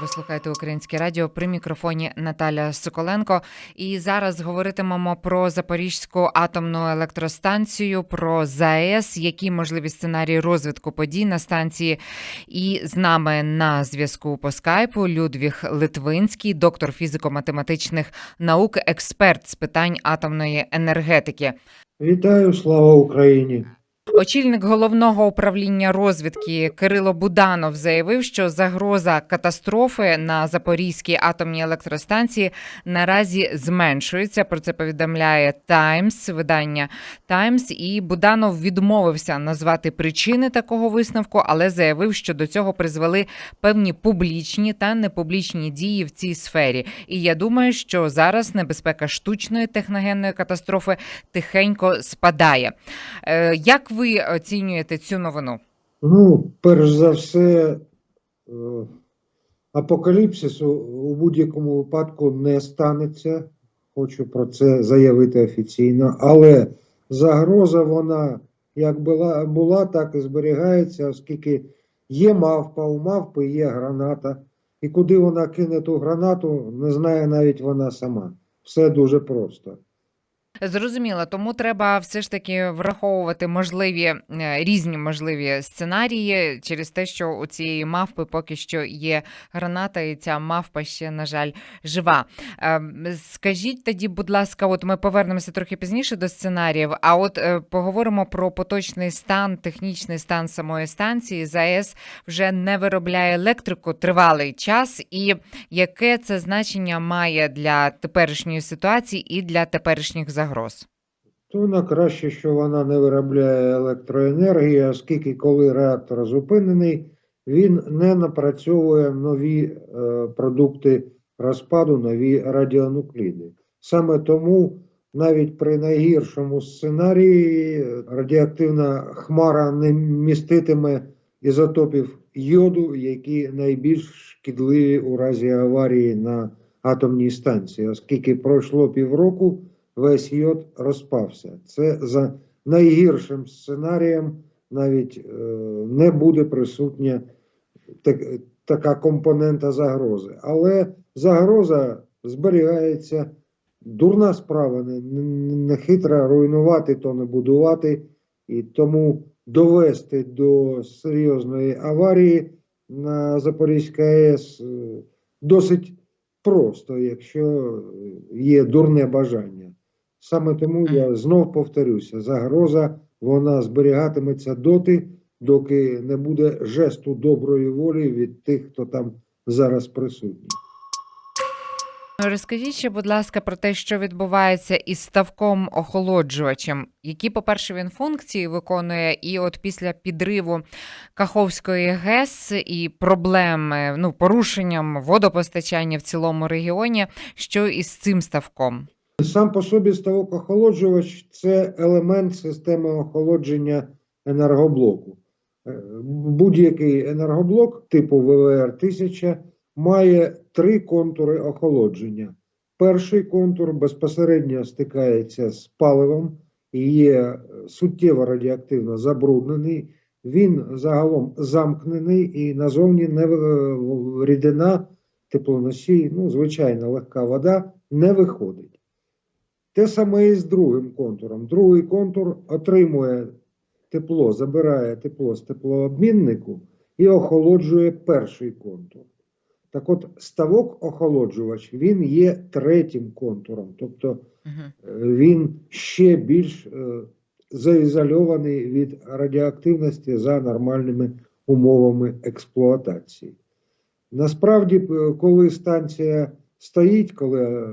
Ви слухаєте українське радіо при мікрофоні Наталя Соколенко. І зараз говоритимемо про Запорізьку атомну електростанцію, про ЗАЕС, які можливі сценарії розвитку подій на станції. І з нами на зв'язку по скайпу Людвіг Литвинський, доктор фізико-математичних наук, експерт з питань атомної енергетики. Вітаю, слава Україні! Очільник головного управління розвідки Кирило Буданов заявив, що загроза катастрофи на Запорізькій атомній електростанції наразі зменшується. Про це повідомляє Таймс, видання Таймс. І Буданов відмовився назвати причини такого висновку, але заявив, що до цього призвели певні публічні та непублічні дії в цій сфері. І я думаю, що зараз небезпека штучної техногенної катастрофи тихенько спадає. Е, Як ви оцінюєте цю новину? Ну, перш за все, е, апокаліпсису у будь-якому випадку не станеться. Хочу про це заявити офіційно. Але загроза вона як була, була, так і зберігається, оскільки є мавпа, у мавпи є граната. І куди вона кине ту гранату, не знає навіть вона сама. Все дуже просто. Зрозуміло, тому треба все ж таки враховувати можливі е, різні можливі сценарії через те, що у цієї мавпи поки що є граната, і ця мавпа ще, на жаль, жива. Ем, Скажіть тоді, будь ласка, от ми повернемося трохи пізніше до сценаріїв. А от е, поговоримо про поточний стан, технічний стан самої станції. ЗАЕС вже не виробляє електрику тривалий час, і яке це значення має для теперішньої ситуації і для теперішніх загроз? То на краще, що вона не виробляє електроенергії, оскільки коли реактор зупинений, він не напрацьовує нові е, продукти розпаду, нові радіонукліди. Саме тому навіть при найгіршому сценарії радіоактивна хмара не міститиме ізотопів йоду, які найбільш шкідливі у разі аварії на атомній станції, оскільки пройшло півроку весь йод розпався. Це за найгіршим сценарієм навіть е, не буде присутня так, така компонента загрози. Але загроза зберігається. Дурна справа, не, хитра руйнувати, то не будувати, і тому довести до серйозної аварії на Запорізькій АЕС е, досить просто, якщо є дурне бажання. Саме тому я знов повторюся: загроза вона зберігатиметься доти, доки не буде жесту доброї волі від тих, хто там зараз присутній. Розкажіть ще, будь ласка, про те, що відбувається із ставком охолоджувачем, які, по-перше, він функції виконує, і от після підриву Каховської ГЕС і проблеми ну, порушенням водопостачання в цілому регіоні, що із цим ставком? Сам по собі ставок охолоджувач це елемент системи охолодження енергоблоку. Е, Будь-який енергоблок типу ВВР 1000 має три контури охолодження. Перший контур безпосередньо стикається з паливом і є суттєво радіоактивно забруднений. Він загалом замкнений і назовні не в- рідина, теплоносій, ну, звичайна легка вода не виходить. Те саме і з другим контуром. Другий контур отримує тепло, забирає тепло з теплообміннику і охолоджує перший контур. Так от, ставок охолоджувач він є третім контуром, тобто е, він ще більш е, заізольований від радіоактивності за нормальними умовами експлуатації. Насправді, е, коли станція стоїть, коли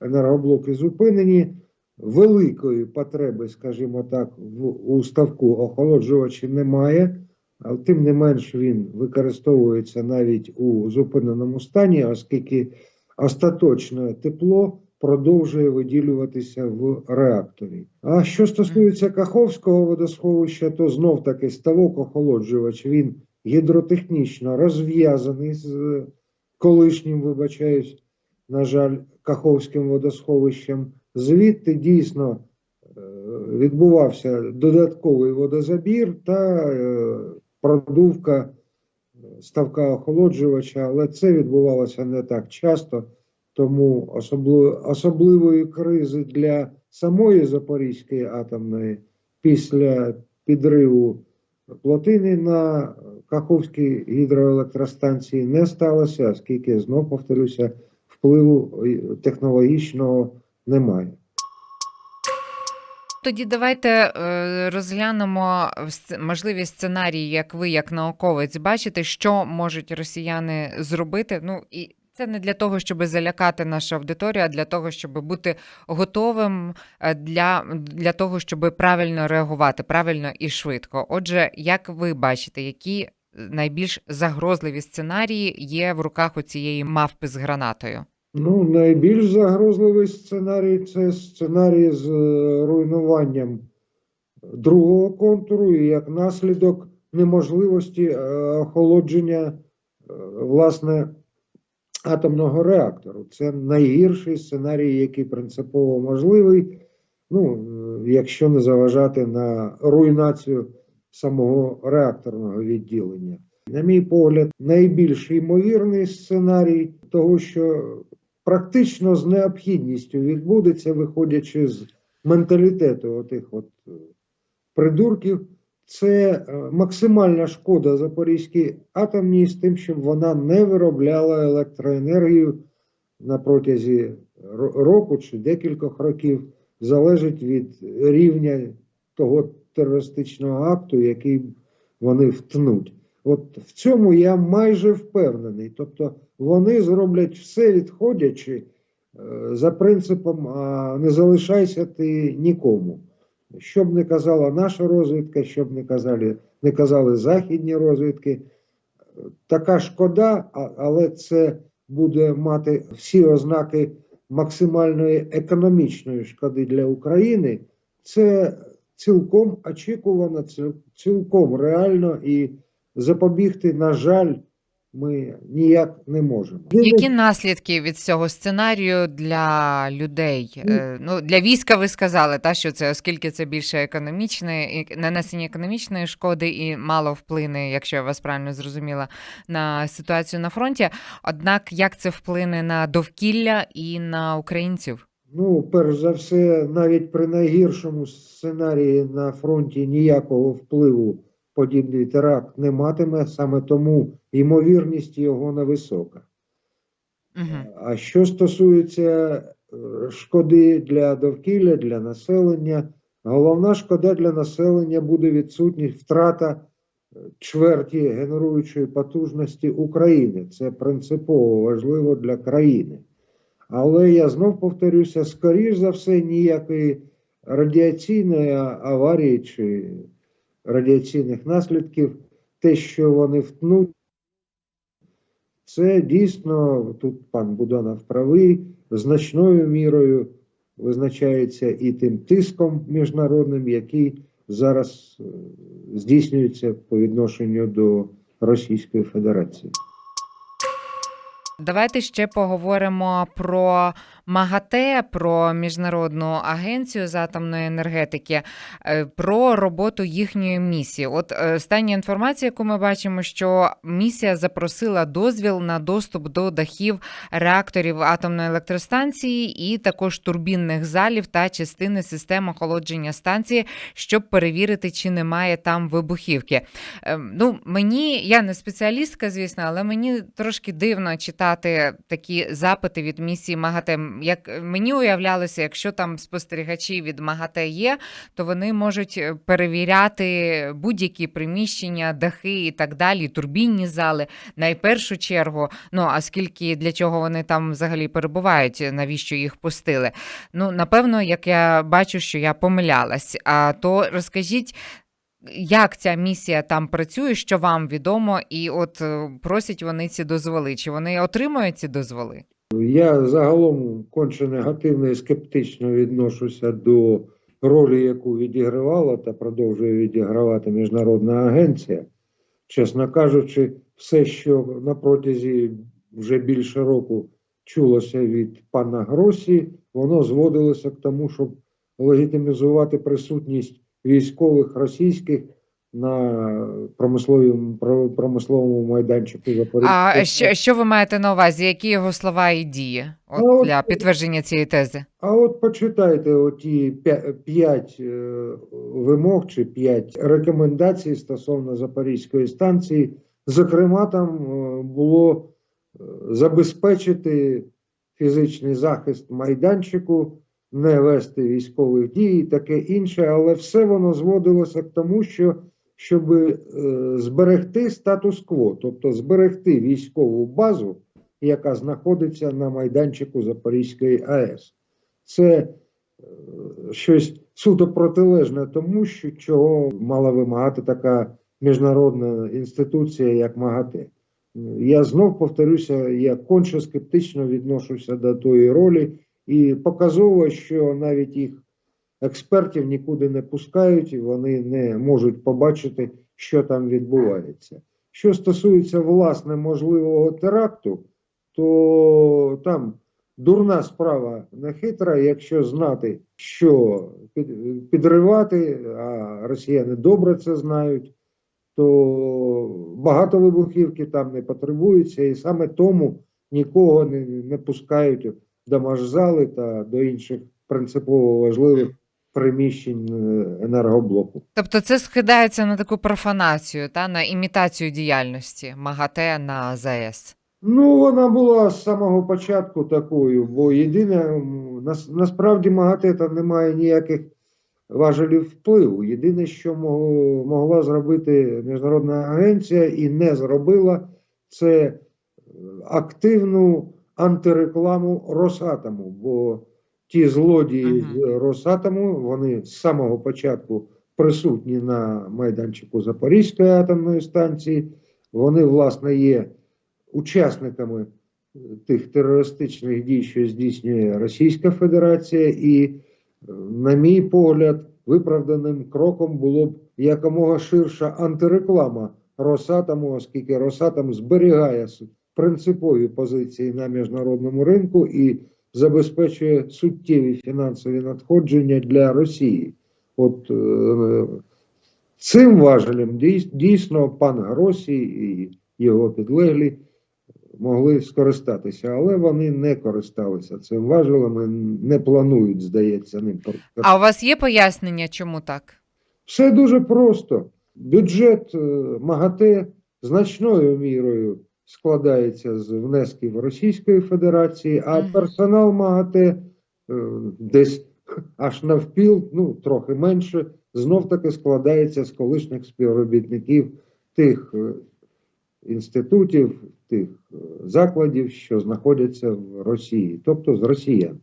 енергоблоки зупинені, великої потреби, скажімо так, в, у ставку охолоджувачі немає, але тим не менш він використовується навіть у зупиненому стані, оскільки остаточне тепло продовжує виділюватися в реакторі. А що стосується Каховського водосховища, то знов таки ставок охолоджувач він гідротехнічно розв'язаний з е, колишнім, вибачаюсь, на жаль, Каховським водосховищем. Звідти дійсно е, відбувався додатковий водозабір та е, продувка е, ставка охолоджувача, але це відбувалося не так часто, тому особливо, особливої кризи для самої Запорізької атомної після підриву плотини на Каховській гідроелектростанції не сталося, оскільки знов повторюся, впливу е, технологічного немає. Тоді давайте е, розглянемо можливі сценарії, як ви, як науковець, бачите, що можуть росіяни зробити. Ну і це не для того, щоб залякати нашу аудиторію, а для того, щоб бути готовим е, для, для того, щоб правильно реагувати, правильно і швидко. Отже, як ви бачите, які найбільш загрозливі сценарії є в руках у цієї мавпи з гранатою? Ну, найбільш загрозливий сценарій це сценарій з е, руйнуванням другого контуру і як наслідок неможливості е, охолодження е, власне атомного реактору. Це найгірший сценарій, який принципово можливий, ну, якщо не заважати на руйнацію самого реакторного відділення. На мій погляд, найбільш ймовірний сценарій того, що практично з необхідністю відбудеться, виходячи з менталітету отих от е, придурків, це е, максимальна шкода Запорізькій атомній з тим, щоб вона не виробляла електроенергію на протязі року чи декількох років, залежить від рівня того терористичного акту, який вони втнуть. От в цьому я майже впевнений. Тобто вони зроблять все відходячи е, за принципом а не залишайся ти нікому. Що б не казала наша розвідка, що б не казали, не казали західні розвідки, така шкода, але це буде мати всі ознаки максимальної економічної шкоди для України. Це цілком очікувано, ці- цілком реально і запобігти, на жаль, ми ніяк не можемо. Які наслідки від цього сценарію для людей? Е, Ну для війська ви сказали, та що це, оскільки це більше економічне нанесення економічної шкоди і мало вплине, якщо я вас правильно зрозуміла, на ситуацію на фронті. Однак як це вплине на довкілля і на українців? Ну, перш за все, навіть при найгіршому сценарії на фронті ніякого впливу подібний теракт не матиме, саме тому ймовірність його невисока. Угу. А що стосується е, шкоди для довкілля, для населення, головна шкода для населення буде відсутність втрата е, чверті генеруючої потужності України. Це принципово важливо для країни. Але я знов повторюся: скоріш за все, ніякої радіаційної аварії чи радіаційних наслідків, те, що вони втнуть, це дійсно тут пан Буданов правий, значною мірою визначається і тим тиском міжнародним, який зараз е, здійснюється по відношенню до Російської Федерації. Давайте ще поговоримо про МАГАТЕ, про міжнародну агенцію з атомної енергетики, е, про роботу їхньої місії. От е, остання інформація, яку ми бачимо, що місія запросила дозвіл на доступ до дахів реакторів атомної електростанції і також турбінних залів та частини систем охолодження станції, щоб перевірити, чи немає там вибухівки. Е, Ну, мені я не спеціалістка, звісно, але мені трошки дивно читати такі запити від місії МАГАТЕ. Як мені уявлялося, якщо там спостерігачі від МАГАТЕ є, то вони можуть е, перевіряти будь-які приміщення, дахи і так далі, турбінні зали. Найпершу чергу, ну а скільки для чого вони там взагалі перебувають, навіщо їх пустили? Ну, напевно, як я бачу, що я помилялась. А то розкажіть. Як ця місія там працює, що вам відомо, і от е, просять вони ці дозволи? Чи вони отримують ці дозволи? Я загалом конче негативно і скептично відношуся до ролі, яку відігравала та продовжує відігравати міжнародна агенція. Чесно кажучи, все, що на протязі вже більше року чулося від пана Гросі, воно зводилося к тому, щоб легітимізувати присутність військових російських на промисловому, промисловому майданчику А Запорізької. що, що ви маєте на увазі? Які його слова і дії от, от- для підтвердження цієї тези? А от почитайте оті п'ять е, вимог чи п'ять рекомендацій стосовно Запорізької станції. Зокрема, там е, було е, забезпечити фізичний захист майданчику, не вести військових дій і таке інше, але все воно зводилося к тому, що щоб е, зберегти статус-кво, тобто зберегти військову базу, яка знаходиться на майданчику Запорізької АЕС. Це е, щось суто протилежне тому, що чого мала вимагати така міжнародна інституція, як МАГАТЕ. Я знов повторюся, я конче скептично відношуся до тої ролі, і показово, що навіть їх експертів нікуди не пускають, і вони не можуть побачити, що там відбувається. Що стосується власне можливого теракту, то там дурна справа не хитра, якщо знати, що підривати, а росіяни добре це знають, то багато вибухівки там не потребується, і саме тому нікого не, не пускають до машзали та до інших принципово важливих приміщень е, енергоблоку. Тобто це скидається на таку профанацію, та на імітацію діяльності МАГАТЕ на ЗАЕС. Ну, вона була з самого початку такою, бо єдине, нас, насправді МАГАТЕ там немає ніяких важелів впливу. Єдине, що могла зробити міжнародна агенція і не зробила, це активну антирекламу Росатому, бо ті злодії з Росатому, вони з самого початку присутні на майданчику Запорізької атомної станції. Вони, власне, є учасниками е, тих терористичних дій, що здійснює Російська Федерація, і, е, на мій погляд, виправданим кроком було б якомога ширша антиреклама Росатому, оскільки Росатом зберігає принципові позиції на міжнародному ринку. І забезпечує суттєві фінансові надходження для Росії. От е, цим важелем дійс- дійсно пан Гросі і його підлеглі могли скористатися, але вони не користалися цим важелем і не планують, здається, ним. А у вас є пояснення, чому так? Все дуже просто. Бюджет е, МАГАТЕ значною мірою складається з внесків Російської Федерації, а персонал МАГАТЕ е, десь аж навпіл, ну трохи менше, знов таки складається з колишніх співробітників тих е, інститутів, тих е, закладів, що знаходяться в Росії, тобто з росіян.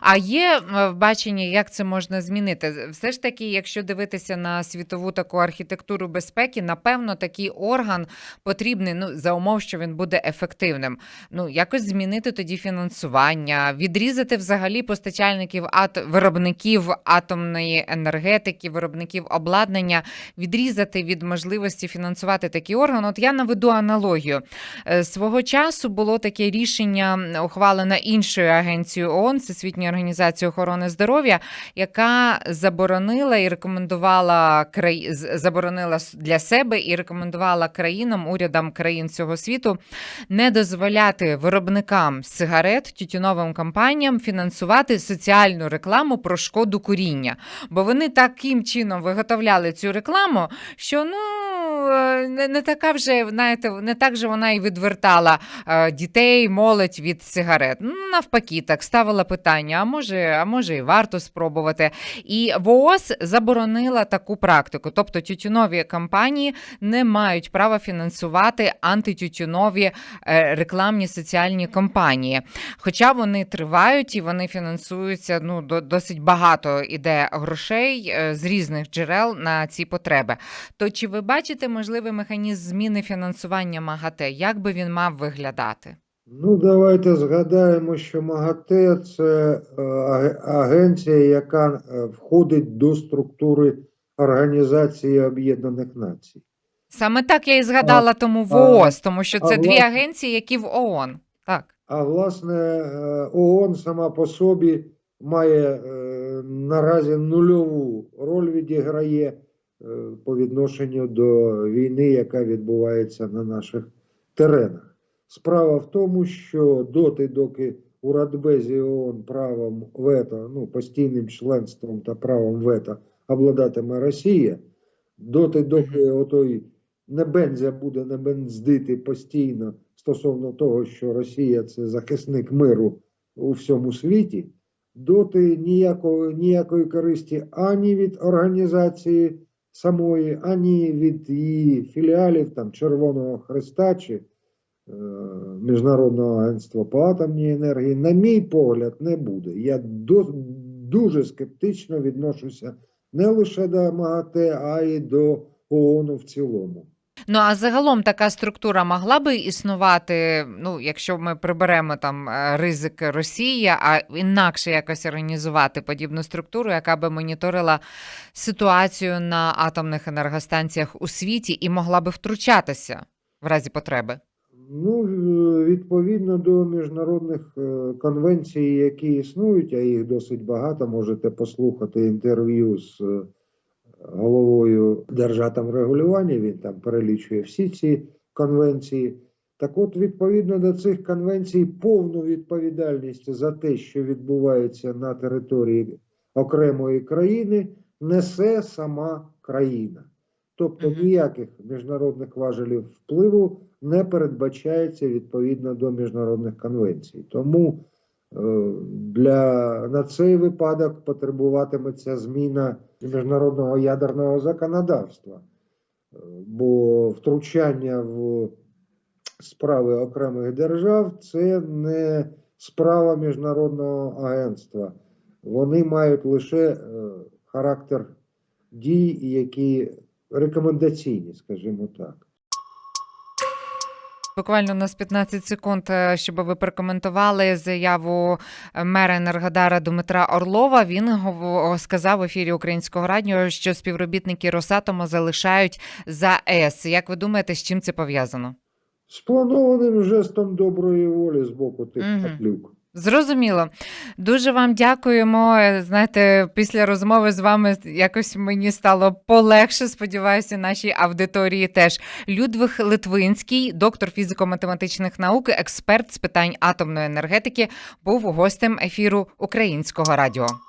А є е, бачення, як це можна змінити? Все ж таки, якщо дивитися на світову таку архітектуру безпеки, напевно, такий орган потрібний ну, за умов, що він буде ефективним. Ну, якось змінити тоді фінансування, відрізати взагалі постачальників ат... виробників атомної енергетики, виробників обладнання, відрізати від можливості фінансувати такий орган. От я наведу аналогію. Е, Свого часу було таке рішення ухвалене іншою агенцією ООН, Всесвітньою організацією охорони здоров'я, яка заборонила і рекомендувала край... з- заборонила для себе і рекомендувала країнам, урядам країн цього світу не дозволяти виробникам сигарет, тютюновим компаніям фінансувати соціальну рекламу про шкоду куріння. Бо вони таким чином виготовляли цю рекламу, що ну е, не, не така вже, знаєте, не так же вона і відвертала е, дітей, молодь від сигарет. Ну, навпаки, так ставила питання: а може, а може, і варто спробувати. І ВООЗ заборонила таку практику. Тобто тютюнові компанії не мають права фінансувати антитютюнові е, рекламні соціальні компанії. Хоча вони тривають і вони фінансуються ну, до, досить багато іде грошей з різних джерел на ці потреби. То чи ви бачите можливий механізм зміни фінансування МАГАТЕ? Як би він мав виглядати? Ну, давайте згадаємо, що МАГАТЕ це е, агенція, яка е, входить до структури Організації Об'єднаних Націй. Саме так я і згадала тому ВООЗ, тому що це а, дві власне- агенції, які в ООН. Так. А власне, е, ООН сама по собі має наразі нульову роль відіграє по відношенню до війни, яка відбувається на наших теренах. Справа в тому, що доти, доки у Радбезі ООН правом вето, ну, постійним членством та правом вето обладатиме Росія, доти, доки отой небензя буде небенздити постійно стосовно того, що Росія це захисник миру у всьому світі, доти ніякої, ніякої користі ані від організації самої, ані від її філіалів, там Червоного Христа чи е, Міжнародного агентства по атомній енергії, на мій погляд, не буде. Я до, дуже скептично відношуся не лише до МАГАТЕ, а й до ООН в цілому. Ну а загалом така структура могла би існувати, ну якщо ми приберемо там е, ризик Росії, а інакше якось організувати подібну структуру, яка би моніторила ситуацію на атомних енергостанціях у світі і могла би втручатися в разі потреби. Ну, е, відповідно до міжнародних е, конвенцій, які існують, а їх досить багато, можете послухати інтерв'ю з головою Держатомрегулювання, він там перелічує всі ці конвенції. Так от, відповідно до цих конвенцій, повну відповідальність за те, що відбувається на території окремої країни, несе сама країна. Тобто ніяких міжнародних важелів впливу не передбачається відповідно до міжнародних конвенцій. Тому для, на цей випадок потребуватиметься зміна міжнародного ядерного законодавства, Е, бо втручання в справи окремих держав це не справа міжнародного агентства. Вони мають лише е, характер дій, які рекомендаційні, скажімо так. Буквально у нас 15 секунд, е, щоб ви прокоментували заяву е, мера Енергодара Дмитра Орлова. Він сказав в ефірі українського радіо, що співробітники Росатома залишають за ЕС. Як ви думаєте, з чим це пов'язано? Спланованим жестом доброї волі з боку тих угу. каплюк. Зрозуміло. Дуже вам дякуємо. Знаєте, після розмови з вами якось мені стало полегше. Сподіваюся, нашій аудиторії теж. Людвиг Литвинський, доктор фізико-математичних наук, експерт з питань атомної енергетики, був гостем ефіру Українського радіо.